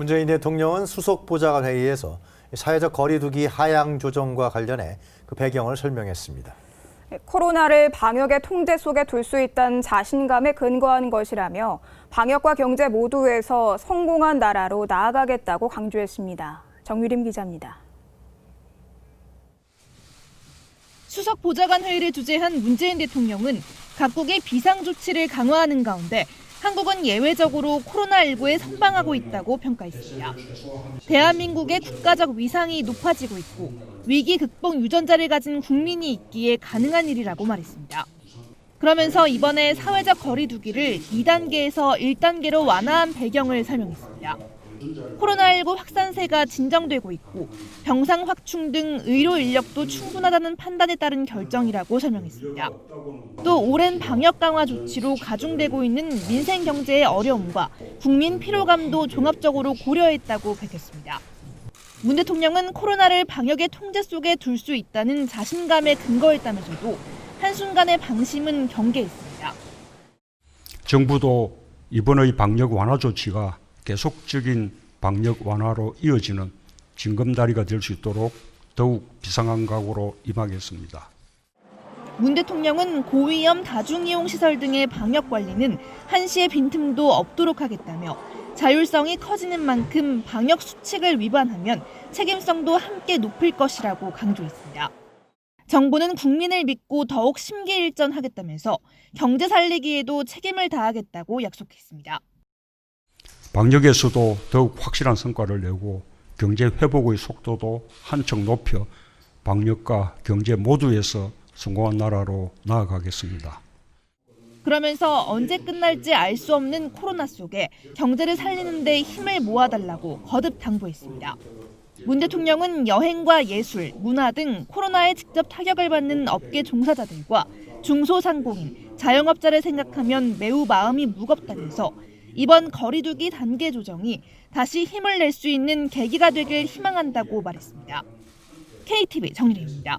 문재인 대통령은 수석 보좌관 회의에서 사회적 거리두기 하향 조정과 관련해 그 배경을 설명했습니다. 코로나를 방역의 통제 속에 둘 수 있다는 자신감에 근거한 것이라며 방역과 경제 모두에서 성공한 나라로 나아가겠다고 강조했습니다. 정유림 기자입니다. 수석 보좌관 회의를 주재한 문재인 대통령은 각국의 비상 조치를 강화하는 가운데 한국은 예외적으로 코로나19에 선방하고 있다고 평가했습니다. 대한민국의 국가적 위상이 높아지고 있고 위기 극복 유전자를 가진 국민이 있기에 가능한 일이라고 말했습니다. 그러면서 이번에 사회적 거리두기를 2단계에서 1단계로 완화한 배경을 설명했습니다. 코로나19 확산세가 진정되고 있고 병상 확충 등 의료 인력도 충분하다는 판단에 따른 결정이라고 설명했습니다. 또 오랜 방역 강화 조치로 가중되고 있는 민생 경제의 어려움과 국민 피로감도 종합적으로 고려했다고 밝혔습니다. 문 대통령은 코로나를 방역의 통제 속에 둘 수 있다는 자신감에 근거했다면서도 한순간의 방심은 경계했습니다. 정부도 이번의 방역 완화 조치가 계속적인 방역 완화로 이어지는 징검다리가 될 수 있도록 더욱 비상한 각오로 임하겠습니다. 문 대통령은 고위험 다중이용 시설 등의 방역 관리는 한시의 빈틈도 없도록 하겠다며 자율성이 커지는 만큼 방역 수칙을 위반하면 책임성도 함께 높일 것이라고 강조했습니다. 정부는 국민을 믿고 더욱 심기일전하겠다면서 경제 살리기에도 책임을 다하겠다고 약속했습니다. 방역에서도 더욱 확실한 성과를 내고 경제 회복의 속도도 한층 높여 방역과 경제 모두에서 성공한 나라로 나아가겠습니다. 그러면서 언제 끝날지 알 수 없는 코로나 속에 경제를 살리는 데 힘을 모아달라고 거듭 당부했습니다. 문 대통령은 여행과 예술, 문화 등 코로나에 직접 타격을 받는 업계 종사자들과 중소상공인, 자영업자를 생각하면 매우 마음이 무겁다면서 이번 거리두기 단계 조정이 다시 힘을 낼 수 있는 계기가 되길 희망한다고 말했습니다. KTV 정리입니다.